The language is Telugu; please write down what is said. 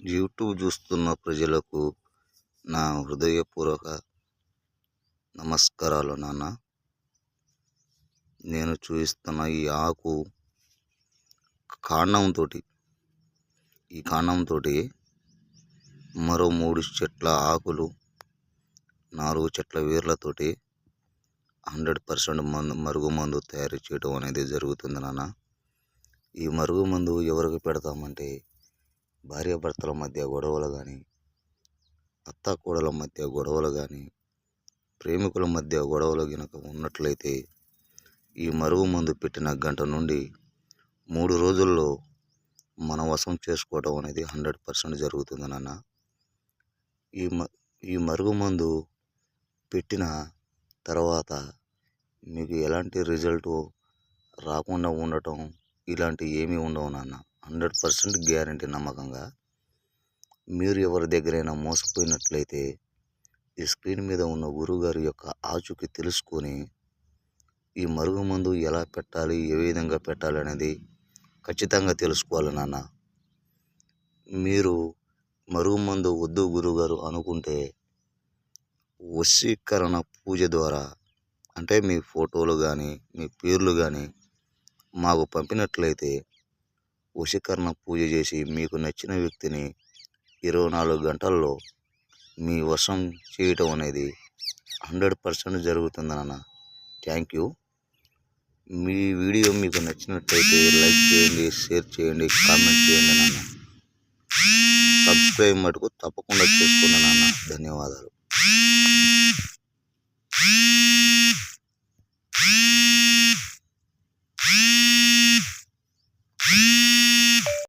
యూట్యూబ్ చూస్తున్న ప్రజలకు నా హృదయపూర్వక నమస్కారాలు నాన్న. నేను చూపిస్తున్న ఈ ఆకు కాండంతో ఈ కాండంతో మరో మూడు చెట్ల ఆకులు నాలుగు చెట్ల వేర్లతోటి హండ్రెడ్ పర్సెంట్ మందు మరుగు మందు తయారు చేయడం అనేది జరుగుతుంది నాన్న. ఈ మరుగు మందు ఎవరికి పెడతామంటే భార్యాభర్తల మధ్య గొడవలు కానీ అత్తకూడల మధ్య గొడవలు కానీ ప్రేమికుల మధ్య గొడవలు కనుక ఉన్నట్లయితే ఈ మరుగు మందు పెట్టిన గంట నుండి మూడు రోజుల్లో మన వశం చేసుకోవడం అనేది హండ్రెడ్ పర్సెంట్ జరుగుతుంది నాన్న. ఈ మ ఈ మరుగు మందు పెట్టిన తర్వాత మీకు ఎలాంటి రిజల్ట్ రాకుండా ఉండటం ఇలాంటివి ఏమీ ఉండవు నాన్న. హండ్రెడ్ పర్సెంట్ గ్యారంటీ నమ్మకంగా మీరు ఎవరి దగ్గరైనా మోసపోయినట్లయితే ఈ స్క్రీన్ మీద ఉన్న గురువుగారి యొక్క ఆచూకీ తెలుసుకొని ఈ మరుగు మందు ఎలా పెట్టాలి ఏ విధంగా పెట్టాలి అనేది ఖచ్చితంగా తెలుసుకోవాలి నాన్న. మీరు మరుగు మందు వద్దు గురువుగారు అనుకుంటే వశీకరణ పూజ ద్వారా అంటే మీ ఫోటోలు కానీ మీ పేర్లు కానీ మాకు పంపినట్లయితే వశీకరణ పూజ చేసి మీకు నచ్చిన వ్యక్తిని ఇరవై నాలుగు గంటల్లో మీ వశం చేయటం అనేది హండ్రెడ్ పర్సెంట్ జరుగుతుంది నాన్న. Thank you. మీ వీడియో మీకు నచ్చినట్లయితే లైక్ చేయండి షేర్ చేయండి కామెంట్ చేయండి నాన్న. సబ్స్క్రైబ్ మటుకు తప్పకుండా చేసుకోండి నాన్న. ధన్యవాదాలు.